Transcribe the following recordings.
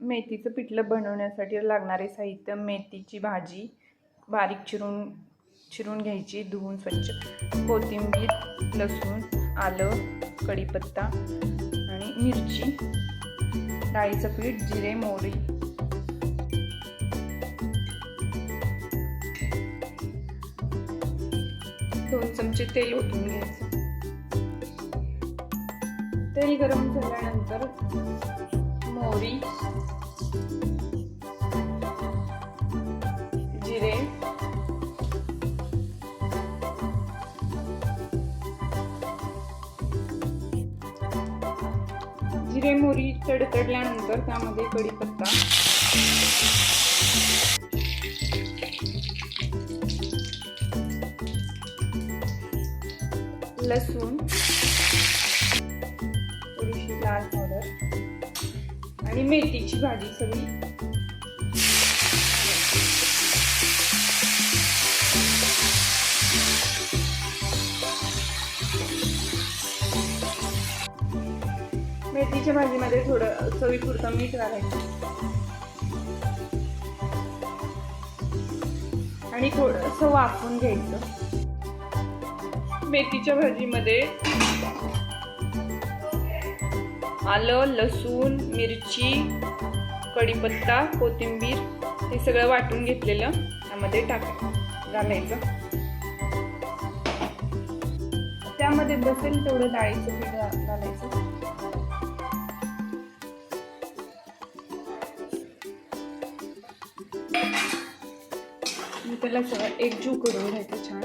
मेथीचं पिठलं बनवण्यासाठी लागणारे साहित्य मेथीची भाजी बारीक चिरून चिरून घ्यायची धुवून स्वच्छ. कोथिंबीर लसूण आलं कढीपत्ता आणि मिरची. डाळीचं पीठ जिरे मोहरी. दोन चमचे तेल ओतून घ्यायचं. तेल गरम झाल्यानंतर मोहरी जिरे जिरे मोहरी तडतडल्यानंतर त्यामध्ये कढीपत्ता. लसूण थोडीशी लाल पावडर. आणि मेथीची भाजी सगळी. मेथीच्या भाजीमध्ये थोडं चवीपुरतं मीठ घालायचं. आणि थोडंसं वाफून घ्यायचं. मेथीच्या भाजीमध्ये आलं लसूण मिरची कढीपत्ता कोथिंबीर हे सगळं वाटून घेतलेलं. त्यामध्ये टाक घालायचं. त्यामध्ये बसेल तेवढं डाळीचं पीठ घालायचं. मी त्याला सगळं एकजीव करून घ्यायचं छान.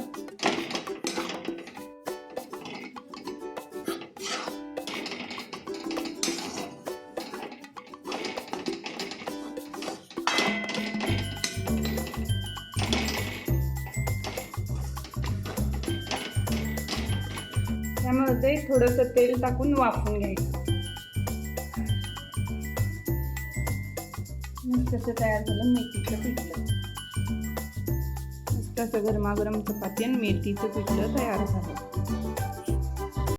त्यामध्ये थोडंसं तेल टाकून वाफून घ्यायचं. मस्त तयार झालं मेथीचं पिठलं. मस्त असं गरमागरम चपाती आणि मेथीचं पिठलं तयार झालं.